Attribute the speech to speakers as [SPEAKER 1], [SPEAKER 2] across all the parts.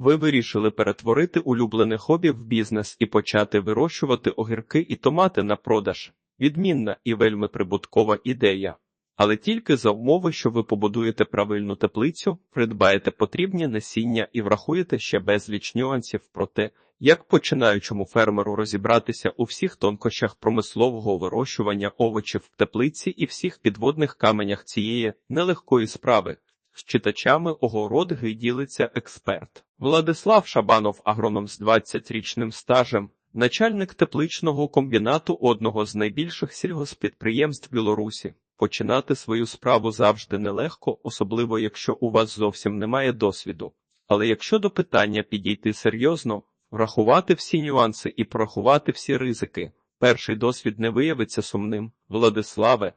[SPEAKER 1] Ви вирішили перетворити улюблене хобі в бізнес і почати вирощувати огірки і томати на продаж. Відмінна і вельми прибуткова ідея. Але тільки за умови, що ви побудуєте правильну теплицю, придбаєте потрібні насіння і врахуєте ще безліч нюансів про те, як починаючому фермеру розібратися у всіх тонкощах промислового вирощування овочів в теплиці і всіх підводних каменях цієї нелегкої справи. З читачами огородги ділиться експерт. Владислав Шабанов, агроном з 20-річним стажем, начальник тепличного комбінату одного з найбільших сільгоспідприємств Білорусі. Починати свою справу завжди нелегко, особливо якщо у вас зовсім немає досвіду. Але якщо до питання підійти серйозно, врахувати всі нюанси і порахувати всі ризики, перший досвід не виявиться сумним. Владиславе,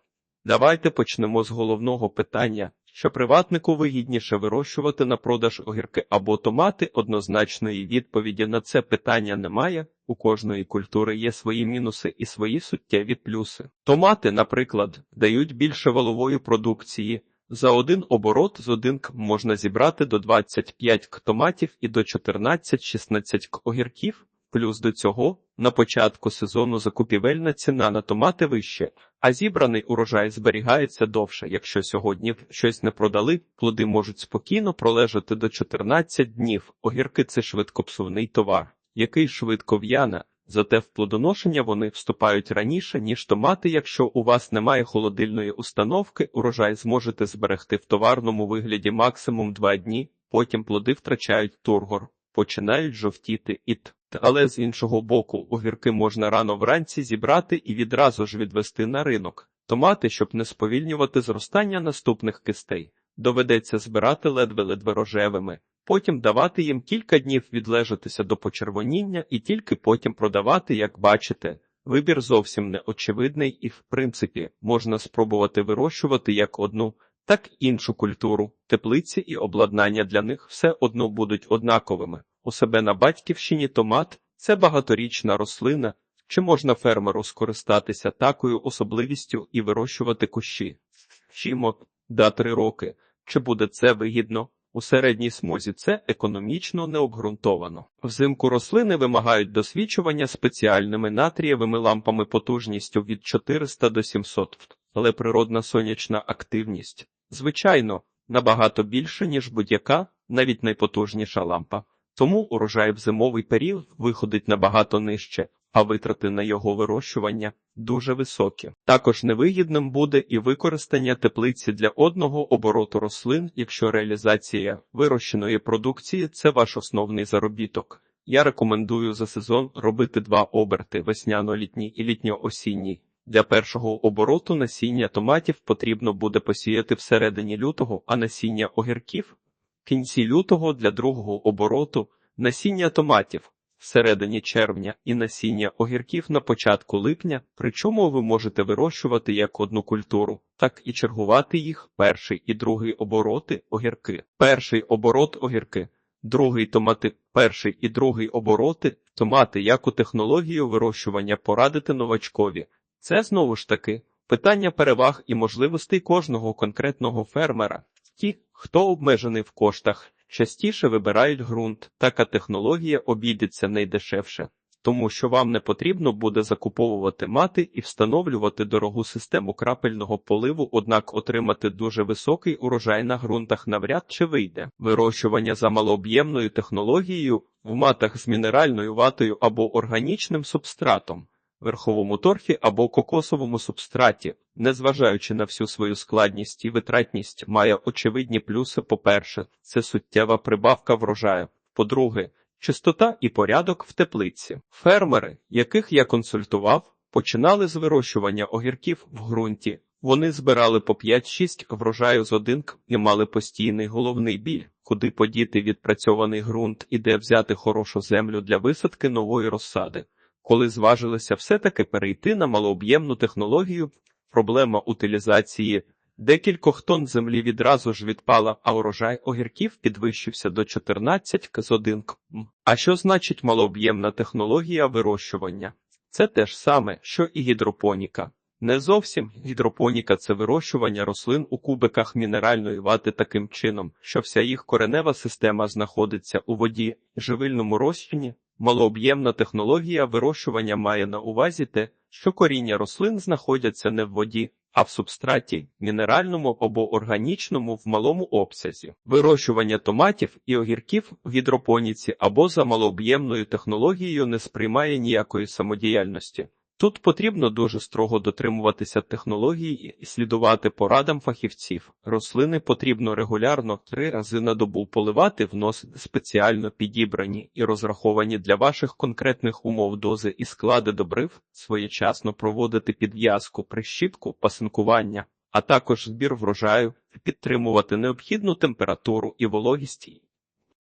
[SPEAKER 1] давайте почнемо з головного питання. Що приватнику вигідніше вирощувати на продаж огірки або томати, однозначної відповіді на це питання немає. У кожної культури є свої мінуси і свої суттєві плюси. Томати, наприклад, дають більше валової продукції. За один оборот з один к можна зібрати до 25 к томатів і до 14-16 к огірків. Плюс до цього на початку сезону закупівельна ціна на томати вище, а зібраний урожай зберігається довше. Якщо сьогодні щось не продали, плоди можуть спокійно пролежати до 14 днів. Огірки це швидкопсувний товар, який швидко в'яне. Зате в плодоношення вони вступають раніше, ніж томати. Якщо у вас немає холодильної установки, урожай зможете зберегти в товарному вигляді максимум 2 дні, потім плоди втрачають тургор, починають жовтіти і т. Але з іншого боку, огірки можна рано вранці зібрати і відразу ж відвести на ринок. Томати, щоб не сповільнювати зростання наступних кистей, доведеться збирати ледве-ледве рожевими, потім давати їм кілька днів відлежатися до почервоніння і тільки потім продавати, як бачите. Вибір зовсім не очевидний і, в принципі, можна спробувати вирощувати як одну, так іншу культуру. Теплиці і обладнання для них все одно будуть однаковими. У себе на батьківщині томат це багаторічна рослина, чи можна фермеру скористатися такою особливістю і вирощувати кущі? Чимо да три роки. Чи буде це вигідно? У середній смузі це економічно необґрунтовано. Взимку рослини вимагають досвідчування спеціальними натрієвими лампами потужністю від 400 до 700 Вт. але природна сонячна активність, звичайно, набагато більше, ніж будь-яка, навіть найпотужніша лампа. Тому урожай в зимовий період виходить набагато нижче, а витрати на його вирощування дуже високі. Також невигідним буде і використання теплиці для одного обороту рослин, якщо реалізація вирощеної продукції це ваш основний заробіток. Я рекомендую за сезон робити два оберти весняно-літній і літньо-осінній. Для першого обороту насіння томатів потрібно буде посіяти всередині лютого, а насіння огірків кінці лютого для другого обороту насіння томатів всередині червня і насіння огірків на початку липня, причому ви можете вирощувати як одну культуру, так і чергувати їх перший і другий обороти огірки. Перший оборот огірки, другий томати, перший і другий обороти томати, як у технологію вирощування порадити новачкові. Це знову ж таки питання переваг і можливостей кожного конкретного фермера. Ті, хто обмежений в коштах, частіше вибирають ґрунт, така технологія обійдеться найдешевше, тому що вам не потрібно буде закуповувати мати і встановлювати дорогу систему крапельного поливу, однак отримати дуже високий урожай на ґрунтах навряд чи вийде. Вирощування за малооб'ємною технологією в матах з мінеральною ватою або органічним субстратом верховому торфі або кокосовому субстраті, незважаючи на всю свою складність і витратність, має очевидні плюси. По-перше, це суттєва прибавка врожаю. По-друге, чистота і порядок в теплиці. Фермери, яких я консультував, починали з вирощування огірків в ґрунті. Вони збирали по 5-6 врожаю з одинк і мали постійний головний біль, куди подіти відпрацьований ґрунт і де взяти хорошу землю для висадки нової розсади. Коли зважилися все-таки перейти на малооб'ємну технологію, проблема утилізації декількох тонн землі відразу ж відпала, а урожай огірків підвищився до 14 к з 1 к. А що значить малооб'ємна технологія вирощування? Це те ж саме, що і гідропоніка. Не зовсім гідропоніка це вирощування рослин у кубиках мінеральної вати таким чином, що вся їх коренева система знаходиться у воді, живильному розчині. Малооб'ємна технологія вирощування має на увазі те, що коріння рослин знаходяться не в воді, а в субстраті мінеральному або органічному в малому обсязі. Вирощування томатів і огірків в гідропоніці або за малооб'ємною технологією не сприймає ніякої самодіяльності. Тут потрібно дуже строго дотримуватися технології і слідувати порадам фахівців. Рослини потрібно регулярно три рази на добу поливати, вносити спеціально підібрані і розраховані для ваших конкретних умов дози і склади добрив, своєчасно проводити підв'язку, прищіпку, пасинкування, а також збір врожаю, підтримувати необхідну температуру і вологість.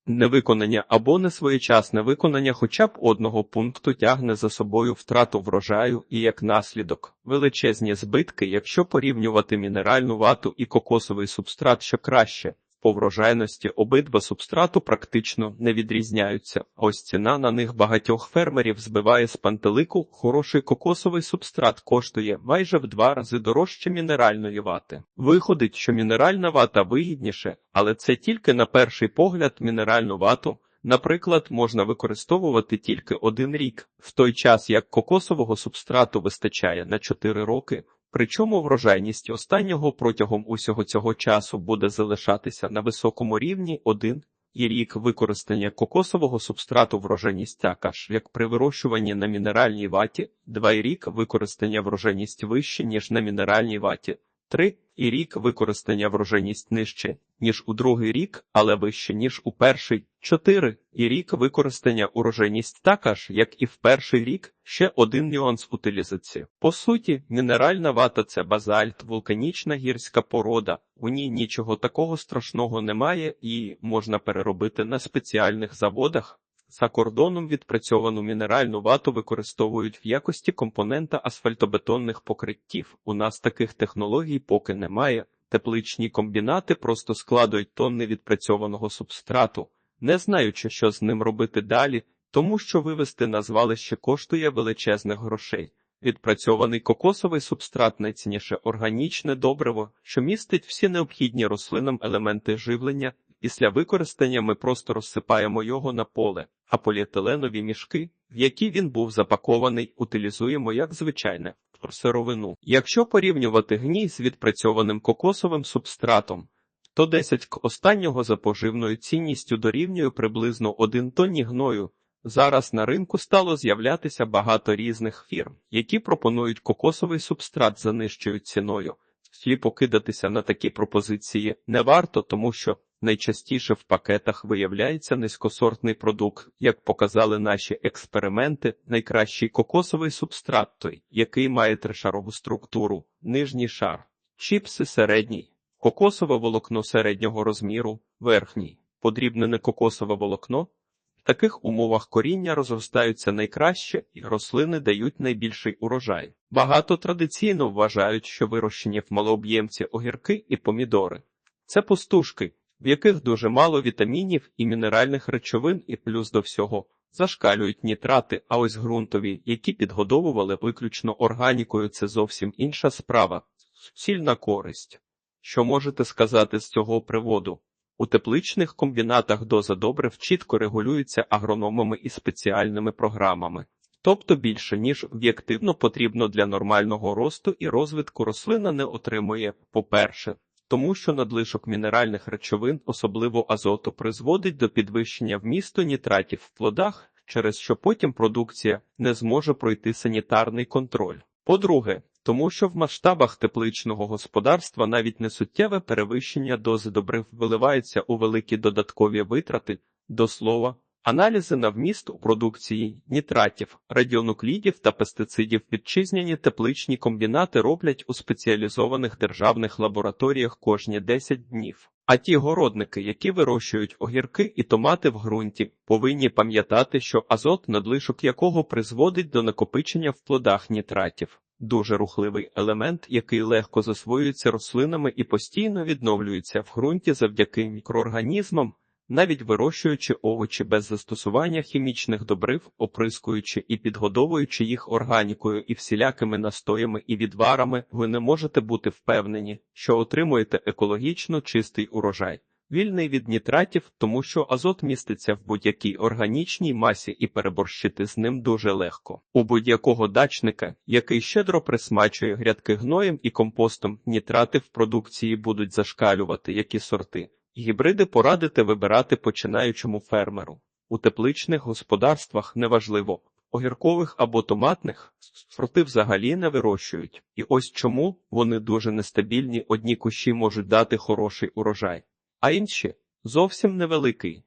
[SPEAKER 1] Невиконання або несвоєчасне виконання хоча б одного пункту тягне за собою втрату врожаю і як наслідок величезні збитки, якщо порівнювати мінеральну вату і кокосовий субстрат, що краще. По врожайності обидва субстрату практично не відрізняються, ось ціна на них багатьох фермерів збиває з пантелику. Хороший кокосовий субстрат коштує майже в два рази дорожче мінеральної вати. Виходить, що мінеральна вата вигідніше, але це тільки на перший погляд мінеральну вату. Наприклад, можна використовувати тільки один рік, в той час як кокосового субстрату вистачає на 4 роки. Причому врожайність останнього протягом усього цього часу буде залишатися на високому рівні один і рік використання кокосового субстрату врожайність така як при вирощуванні на мінеральній ваті, два і рік використання врожайність вище, ніж на мінеральній ваті, три і рік використання врожайність нижче, ніж у другий рік, але вище, ніж у перший, чотири і рік використання урожайність така ж, як і в перший рік, ще один нюанс утилізації. По суті, мінеральна вата це базальт, вулканічна гірська порода, у ній нічого такого страшного немає і можна переробити на спеціальних заводах. За кордоном відпрацьовану мінеральну вату використовують в якості компонента асфальтобетонних покриттів. У нас таких технологій поки немає. Тепличні комбінати просто складують тонни відпрацьованого субстрату, не знаючи, що з ним робити далі, тому що вивести на звалище коштує величезних грошей. Відпрацьований кокосовий субстрат найцінніше органічне добриво, що містить всі необхідні рослинам елементи живлення. Після використання ми просто розсипаємо його на поле, а поліетиленові мішки, в які він був запакований, утилізуємо як звичайне сировину. Якщо порівнювати гній з відпрацьованим кокосовим субстратом, то 10 к останнього за поживною цінністю дорівнює приблизно 1 тонні гною. Зараз на ринку стало з'являтися багато різних фірм, які пропонують кокосовий субстрат за нижчою ціною. Сліпо кидатися на такі пропозиції не варто, тому що найчастіше в пакетах виявляється низькосортний продукт, як показали наші експерименти, найкращий кокосовий субстрат той, який має тришарову структуру, нижній шар, чіпси середній, кокосове волокно середнього розміру, верхній, подрібнене кокосове волокно. В таких умовах коріння розростаються найкраще і рослини дають найбільший урожай. Багато традиційно вважають, що вирощені в малооб'ємці огірки і помідори це пустушки, в яких дуже мало вітамінів і мінеральних речовин, і плюс до всього зашкалюють нітрати, а ось ґрунтові, які підгодовували виключно органікою, це зовсім інша справа. Суцільна користь. Що можете сказати з цього приводу? У тепличних комбінатах доза добрив чітко регулюється агрономами і спеціальними програмами, тобто більше ніж об'єктивно потрібно для нормального росту і розвитку рослина не отримує, по-перше, тому що надлишок мінеральних речовин, особливо азоту, призводить до підвищення вмісту нітратів в плодах, через що потім продукція не зможе пройти санітарний контроль. По-друге, тому що в масштабах тепличного господарства навіть несуттєве перевищення дози добрив виливається у великі додаткові витрати, до слова, аналізи на вміст у продукції нітратів, радіонуклідів та пестицидів вітчизняні тепличні комбінати роблять у спеціалізованих державних лабораторіях кожні 10 днів. А ті городники, які вирощують огірки і томати в ґрунті, повинні пам'ятати, що азот, надлишок якого призводить до накопичення в плодах нітратів. Дуже рухливий елемент, який легко засвоюється рослинами і постійно відновлюється в ґрунті завдяки мікроорганізмам, навіть вирощуючи овочі без застосування хімічних добрив, оприскуючи і підгодовуючи їх органікою і всілякими настоями і відварами, ви не можете бути впевнені, що отримуєте екологічно чистий урожай. Вільний від нітратів, тому що азот міститься в будь-якій органічній масі і переборщити з ним дуже легко. У будь-якого дачника, який щедро присмачує грядки гноєм і компостом, нітрати в продукції будуть зашкалювати які сорти. Гібриди порадите вибирати починаючому фермеру. У тепличних господарствах неважливо, огіркових або томатних сорти взагалі не вирощують. І ось чому вони дуже нестабільні, одні кущі можуть дати хороший урожай, а інші зовсім невеликий.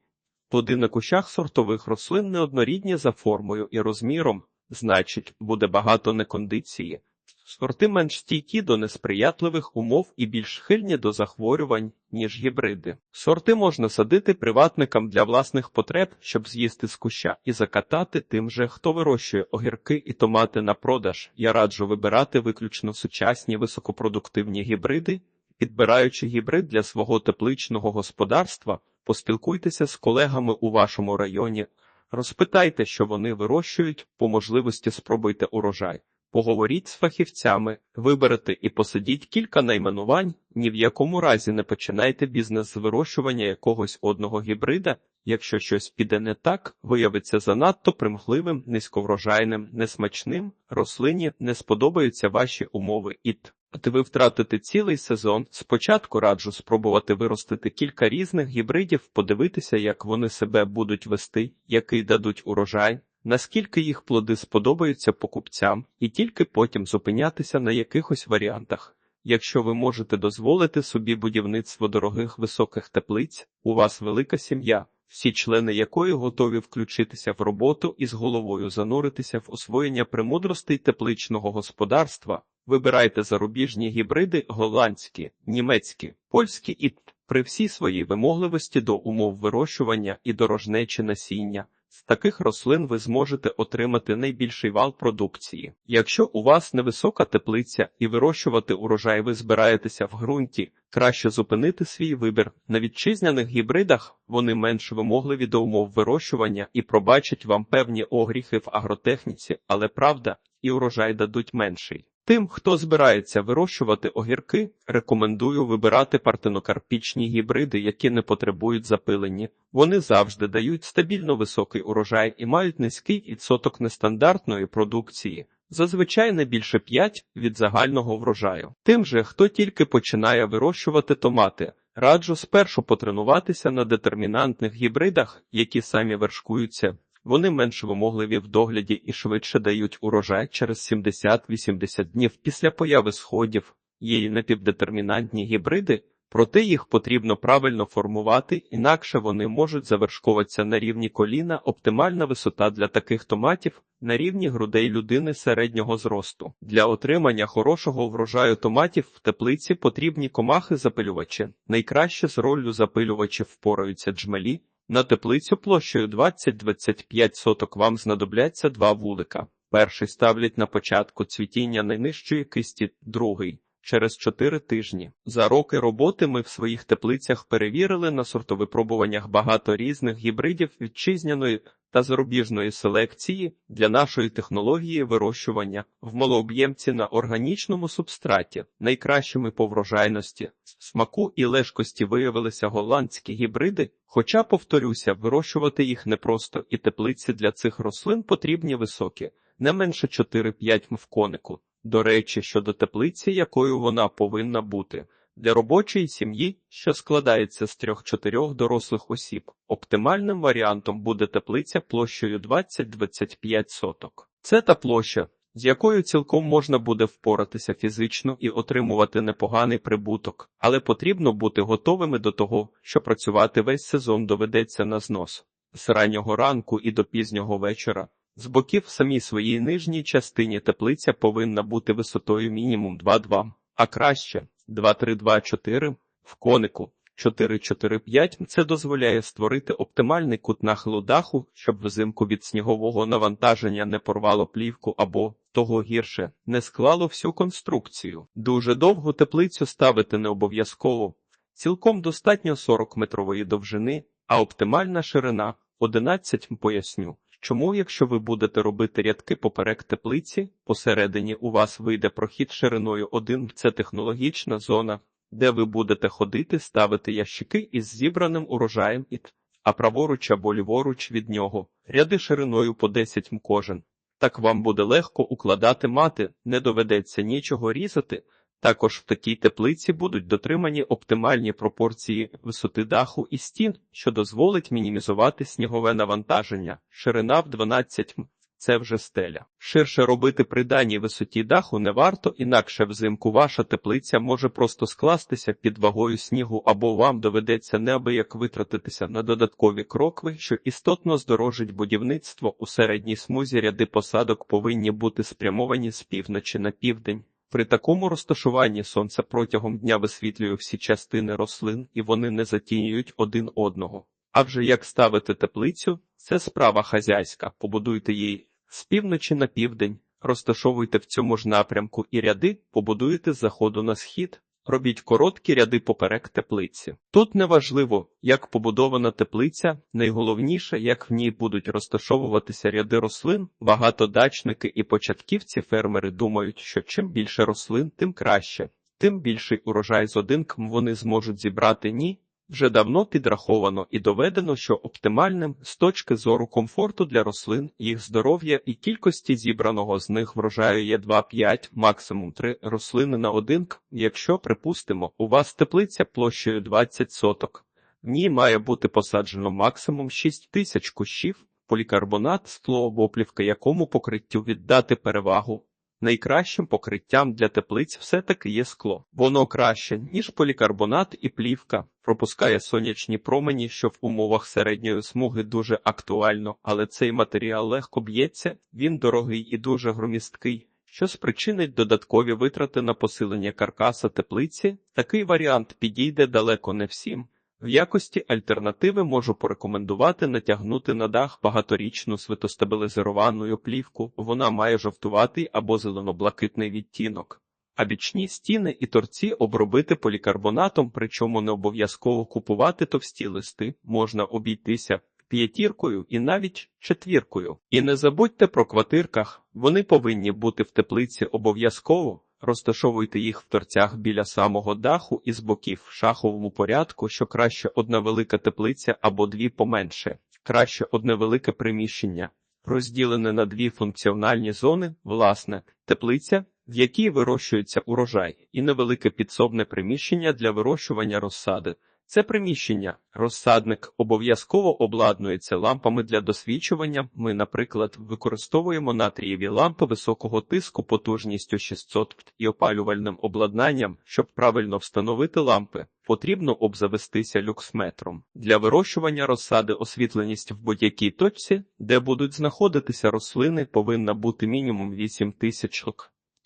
[SPEAKER 1] Плоди на кущах сортових рослин неоднорідні за формою і розміром, значить, буде багато некондиції. Сорти менш стійкі до несприятливих умов і більш схильні до захворювань, ніж гібриди. Сорти можна садити приватникам для власних потреб, щоб з'їсти з куща і закатати тим же, хто вирощує огірки і томати на продаж. Я раджу вибирати виключно сучасні високопродуктивні гібриди. Підбираючи гібрид для свого тепличного господарства, поспілкуйтеся з колегами у вашому районі, розпитайте, що вони вирощують, по можливості спробуйте урожай. Поговоріть з фахівцями, виберете і посадіть кілька найменувань. Ні в якому разі не починайте бізнес з вирощування якогось одного гібрида. Якщо щось піде не так, виявиться занадто примхливим, низьковрожайним, несмачним, рослині не сподобаються ваші умови іт. От ви втратите цілий сезон. Спочатку раджу спробувати виростити кілька різних гібридів, подивитися, як вони себе будуть вести, який дадуть урожай наскільки їх плоди сподобаються покупцям, і тільки потім зупинятися на якихось варіантах. Якщо ви можете дозволити собі будівництво дорогих високих теплиць, у вас велика сім'я, всі члени якої готові включитися в роботу і з головою зануритися в освоєння премудростей тепличного господарства, вибирайте зарубіжні гібриди голландські, німецькі, польські і при всій своїй вимогливості до умов вирощування і дорожнечі насіння. З таких рослин ви зможете отримати найбільший вал продукції. Якщо у вас невисока теплиця і вирощувати урожай ви збираєтеся в ґрунті, краще зупинити свій вибір. На вітчизняних гібридах вони менш вимогливі до умов вирощування і пробачать вам певні огріхи в агротехніці, але правда, і урожай дадуть менший. Тим, хто збирається вирощувати огірки, рекомендую вибирати партенокарпічні гібриди, які не потребують запилення. Вони завжди дають стабільно високий урожай і мають низький відсоток нестандартної продукції, зазвичай не більше 5 від загального врожаю. Тим же, хто тільки починає вирощувати томати, раджу спершу потренуватися на детермінантних гібридах, які самі вершкуються. Вони менш вимогливі в догляді і швидше дають урожай через 70-80 днів після появи сходів. Є й напівдетермінантні гібриди, проте їх потрібно правильно формувати, інакше вони можуть завершковатися на рівні коліна. Оптимальна висота для таких томатів на рівні грудей людини середнього зросту. Для отримання хорошого врожаю томатів в теплиці потрібні комахи-запилювачі. Найкраще з роллю запилювачів впораються джмелі. На теплицю площею 20-25 соток вам знадобляться два вулика. Перший ставлять на початку цвітіння найнижчої кисті, другий через 4 тижні. За роки роботи ми в своїх теплицях перевірили на сортовипробуваннях багато різних гібридів вітчизняної та зарубіжної селекції для нашої технології вирощування в малооб'ємці на органічному субстраті. Найкращими по врожайності, смаку і лежкості виявилися голландські гібриди. Хоча, повторюся, вирощувати їх непросто, і теплиці для цих рослин потрібні високі, не менше 4-5 м в конику. До речі, щодо теплиці, якою вона повинна бути. Для робочої сім'ї, що складається з трьох-чотирьох дорослих осіб, оптимальним варіантом буде теплиця площею 20-25 соток. Це та площа, з якою цілком можна буде впоратися фізично і отримувати непоганий прибуток, але потрібно бути готовими до того, що працювати весь сезон доведеться на знос з раннього ранку і до пізнього вечора. З боків в самій своїй нижній частині теплиця повинна бути висотою мінімум 2,2, а краще 2,3-2,4 в конику 4,4,5 Це дозволяє створити оптимальний кут нахилу даху, щоб взимку від снігового навантаження не порвало плівку або, того гірше, не склало всю конструкцію. Дуже довгу теплицю ставити не обов'язково. Цілком достатньо 40 метрової довжини а оптимальна ширина 11 поясню. Чому, якщо ви будете робити рядки поперек теплиці, посередині у вас вийде прохід шириною 1, це технологічна зона, де ви будете ходити, ставити ящики із зібраним урожаєм і т- а праворуч або ліворуч від нього, ряди шириною по 10 м кожен. Так вам буде легко укладати мати, не доведеться нічого різати. Також в такій теплиці будуть дотримані оптимальні пропорції висоти даху і стін, що дозволить мінімізувати снігове навантаження. Ширина в 12 м. Це вже стеля. Ширше робити при даній висоті даху не варто, інакше взимку ваша теплиця може просто скластися під вагою снігу, або вам доведеться неабияк витратитися на додаткові крокви, що істотно здорожить будівництво. У середній смузі ряди посадок повинні бути спрямовані з півночі на південь. При такому розташуванні сонце протягом дня висвітлює всі частини рослин, і вони не затінюють один одного. А вже як ставити теплицю, це справа хазяйська. Побудуйте її з півночі на південь, розташовуйте в цьому ж напрямку і ряди, побудуєте з заходу на схід. Робіть короткі ряди поперек теплиці. Тут неважливо, як побудована теплиця, найголовніше, як в ній будуть розташовуватися ряди рослин. Багатодачники і початківці фермери думають, що чим більше рослин, тим краще, тим більший урожай з один км вони зможуть зібрати ні. Вже давно підраховано і доведено, що оптимальним з точки зору комфорту для рослин, їх здоров'я і кількості зібраного з них врожаю є 2-5, максимум 3 рослини на один к. Якщо, припустимо, у вас теплиця площею 20 соток, в ній має бути посаджено максимум 6 тисяч кущів, полікарбонат, скло або плівка якому покриттю віддати перевагу. Найкращим покриттям для теплиць все-таки є скло. Воно краще, ніж полікарбонат і плівка, пропускає сонячні промені, що в умовах середньої смуги дуже актуально, але цей матеріал легко б'ється, він дорогий і дуже громісткий, що спричинить додаткові витрати на посилення каркаса теплиці. Такий варіант підійде далеко не всім. В якості альтернативи можу порекомендувати натягнути на дах багаторічну світостабілізовану плівку. Вона має жовтуватий або зелено-блакитний відтінок. А бічні стіни і торці обробити полікарбонатом, причому не обов'язково купувати товсті листи, можна обійтися п'ятіркою і навіть четвіркою. І не забудьте про квартирках, вони повинні бути в теплиці обов'язково. Розташовуйте їх в торцях біля самого даху і з боків в шаховому порядку, що краще одна велика теплиця або дві поменше, краще одне велике приміщення, розділене на дві функціональні зони, власне, теплиця, в якій вирощується урожай, і невелике підсобне приміщення для вирощування розсади. Це приміщення, розсадник обов'язково обладнується лампами для досвідчування. Ми, наприклад, використовуємо натрієві лампи високого тиску потужністю 600 Вт і опалювальним обладнанням, щоб правильно встановити лампи. Потрібно обзавестися люксметром. Для вирощування розсади освітленість в будь-якій точці, де будуть знаходитися рослини, повинна бути мінімум 8 тисяч.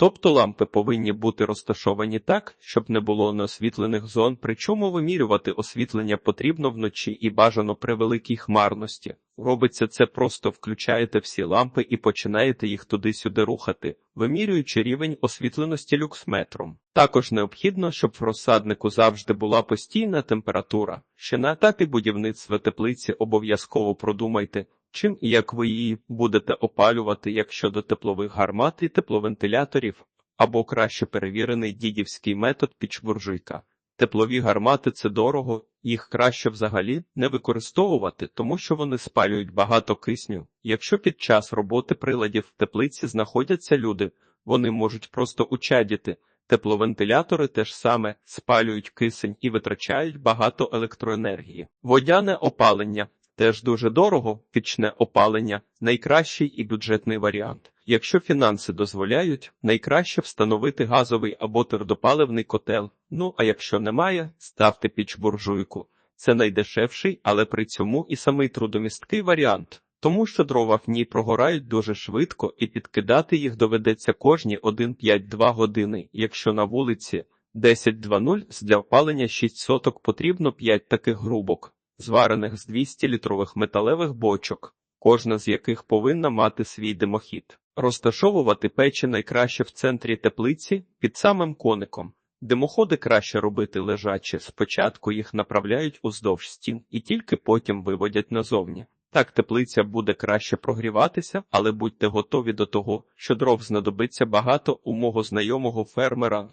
[SPEAKER 1] Тобто лампи повинні бути розташовані так, щоб не було неосвітлених зон, причому вимірювати освітлення потрібно вночі і бажано при великій хмарності. Робиться це просто включаєте всі лампи і починаєте їх туди-сюди рухати, вимірюючи рівень освітленості люксметром. Також необхідно, щоб в розсаднику завжди була постійна температура. Ще на етапі будівництва теплиці обов'язково продумайте, Чим і як ви її будете опалювати, як щодо теплових гармат і тепловентиляторів, або краще перевірений дідівський метод пічбуржуйка. Теплові гармати це дорого, їх краще взагалі не використовувати, тому що вони спалюють багато кисню. Якщо під час роботи приладів в теплиці знаходяться люди, вони можуть просто учадіти. Тепловентилятори теж саме спалюють кисень і витрачають багато електроенергії. Водяне опалення теж дуже дорого, пічне опалення найкращий і бюджетний варіант. Якщо фінанси дозволяють, найкраще встановити газовий або твердопаливний котел. Ну а якщо немає, ставте піч буржуйку. Це найдешевший, але при цьому і самий трудомісткий варіант, тому що дрова в ній прогорають дуже швидко і підкидати їх доведеться кожні 1-5-2 години, якщо на вулиці 10-2-0 для опалення 6 соток потрібно 5 таких грубок зварених з 200-літрових металевих бочок, кожна з яких повинна мати свій димохід. Розташовувати печі найкраще в центрі теплиці під самим коником. Димоходи краще робити лежачі, спочатку їх направляють уздовж стін і тільки потім виводять назовні. Так теплиця буде краще прогріватися, але будьте готові до того, що дров знадобиться багато у мого знайомого фермера.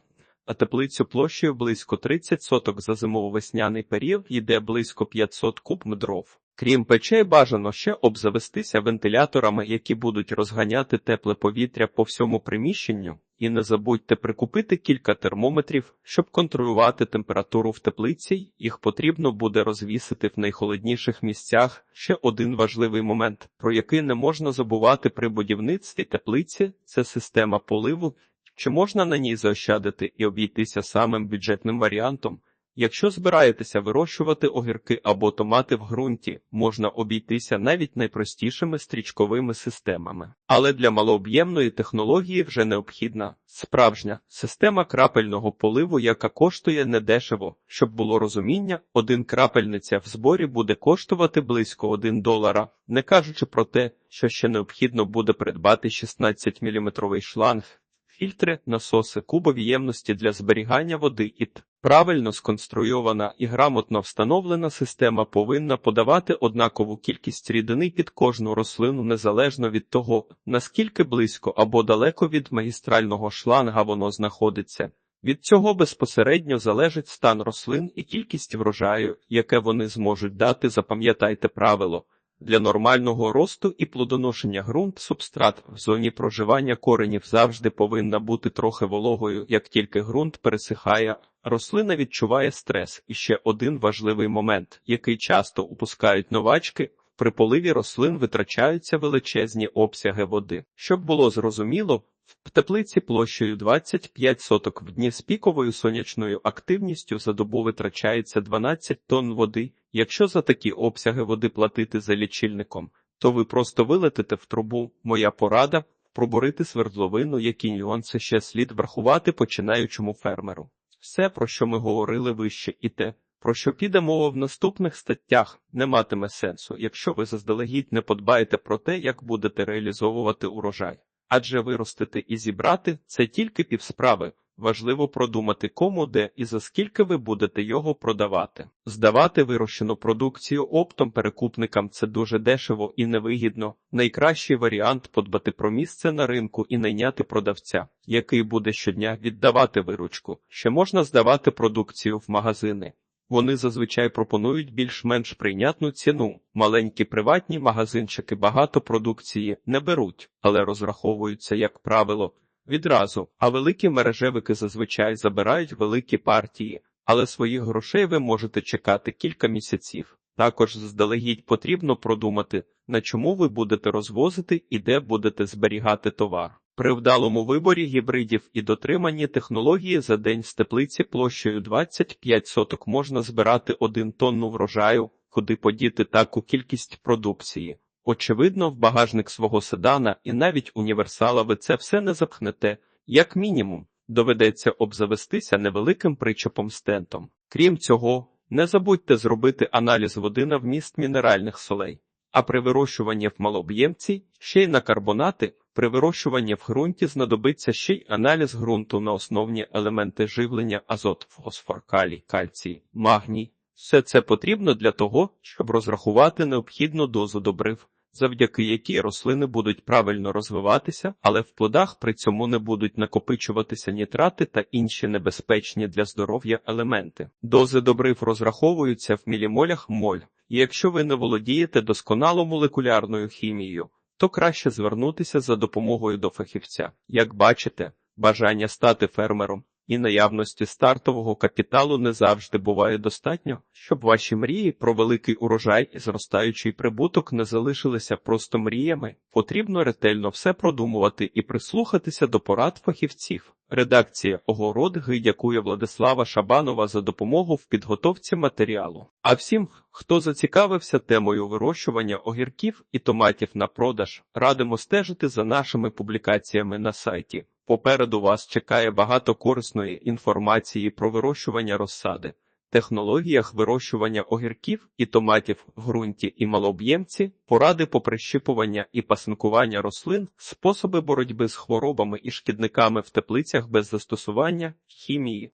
[SPEAKER 1] А теплицю площею близько 30 соток за зимово-весняний період йде близько 500 куб дров. Крім печей, бажано ще обзавестися вентиляторами, які будуть розганяти тепле повітря по всьому приміщенню. І не забудьте прикупити кілька термометрів, щоб контролювати температуру в теплиці. Їх потрібно буде розвісити в найхолодніших місцях. Ще один важливий момент, про який не можна забувати при будівництві теплиці, це система поливу. Чи можна на ній заощадити і обійтися самим бюджетним варіантом? Якщо збираєтеся вирощувати огірки або томати в ґрунті, можна обійтися навіть найпростішими стрічковими системами. Але для малооб'ємної технології вже необхідна справжня система крапельного поливу, яка коштує недешево. Щоб було розуміння, один крапельниця в зборі буде коштувати близько 1 долара, не кажучи про те, що ще необхідно буде придбати 16-мм шланг. Фільтри, насоси, кубові ємності для зберігання води і т. Правильно сконструйована і грамотно встановлена система повинна подавати однакову кількість рідини під кожну рослину незалежно від того, наскільки близько або далеко від магістрального шланга воно знаходиться. Від цього безпосередньо залежить стан рослин і кількість врожаю, яке вони зможуть дати, запам'ятайте правило. Для нормального росту і плодоношення ґрунт субстрат в зоні проживання коренів завжди повинна бути трохи вологою, як тільки ґрунт пересихає, рослина відчуває стрес. І ще один важливий момент, який часто упускають новачки. При поливі рослин витрачаються величезні обсяги води. Щоб було зрозуміло, в теплиці площею 25 соток в дні з піковою сонячною активністю за добу витрачається 12 тонн води. Якщо за такі обсяги води платити за лічильником, то ви просто вилетите в трубу. Моя порада пробурити свердловину, які нюанси ще слід врахувати починаючому фермеру. Все, про що ми говорили вище, і те, про що піде мова в наступних статтях, не матиме сенсу, якщо ви заздалегідь не подбаєте про те, як будете реалізовувати урожай. Адже виростити і зібрати це тільки півсправи. Важливо продумати, кому де і за скільки ви будете його продавати. Здавати вирощену продукцію оптом перекупникам це дуже дешево і невигідно. Найкращий варіант подбати про місце на ринку і найняти продавця, який буде щодня віддавати виручку. Ще можна здавати продукцію в магазини. Вони зазвичай пропонують більш-менш прийнятну ціну. Маленькі приватні магазинчики багато продукції не беруть, але розраховуються, як правило, відразу. А великі мережевики зазвичай забирають великі партії, але своїх грошей ви можете чекати кілька місяців. Також заздалегідь потрібно продумати, на чому ви будете розвозити і де будете зберігати товар. При вдалому виборі гібридів і дотриманні технології за день з теплиці площею 25 соток можна збирати один тонну врожаю, куди подіти таку кількість продукції. Очевидно, в багажник свого седана і навіть універсала ви це все не запхнете, як мінімум, доведеться обзавестися невеликим причепом стентом. Крім цього, не забудьте зробити аналіз води на вміст мінеральних солей. А при вирощуванні в малооб'ємці ще й на карбонати, при вирощуванні в ґрунті знадобиться ще й аналіз ґрунту на основні елементи живлення азот, фосфор, калій, кальцій, магній. Все це потрібно для того, щоб розрахувати необхідну дозу добрив, завдяки якій рослини будуть правильно розвиватися, але в плодах при цьому не будуть накопичуватися нітрати та інші небезпечні для здоров'я елементи. Дози добрив розраховуються в мілімолях моль. І якщо ви не володієте досконало молекулярною хімією, то краще звернутися за допомогою до фахівця. Як бачите, бажання стати фермером і наявності стартового капіталу не завжди буває достатньо, щоб ваші мрії про великий урожай і зростаючий прибуток не залишилися просто мріями. Потрібно ретельно все продумувати і прислухатися до порад фахівців. Редакція Огород дякує Владислава Шабанова за допомогу в підготовці матеріалу. А всім, хто зацікавився темою вирощування огірків і томатів на продаж, радимо стежити за нашими публікаціями на сайті. Попереду вас чекає багато корисної інформації про вирощування розсади, технологіях вирощування огірків і томатів в ґрунті і малооб'ємці, поради по прищипування і пасинкування рослин, способи боротьби з хворобами і шкідниками в теплицях без застосування хімії.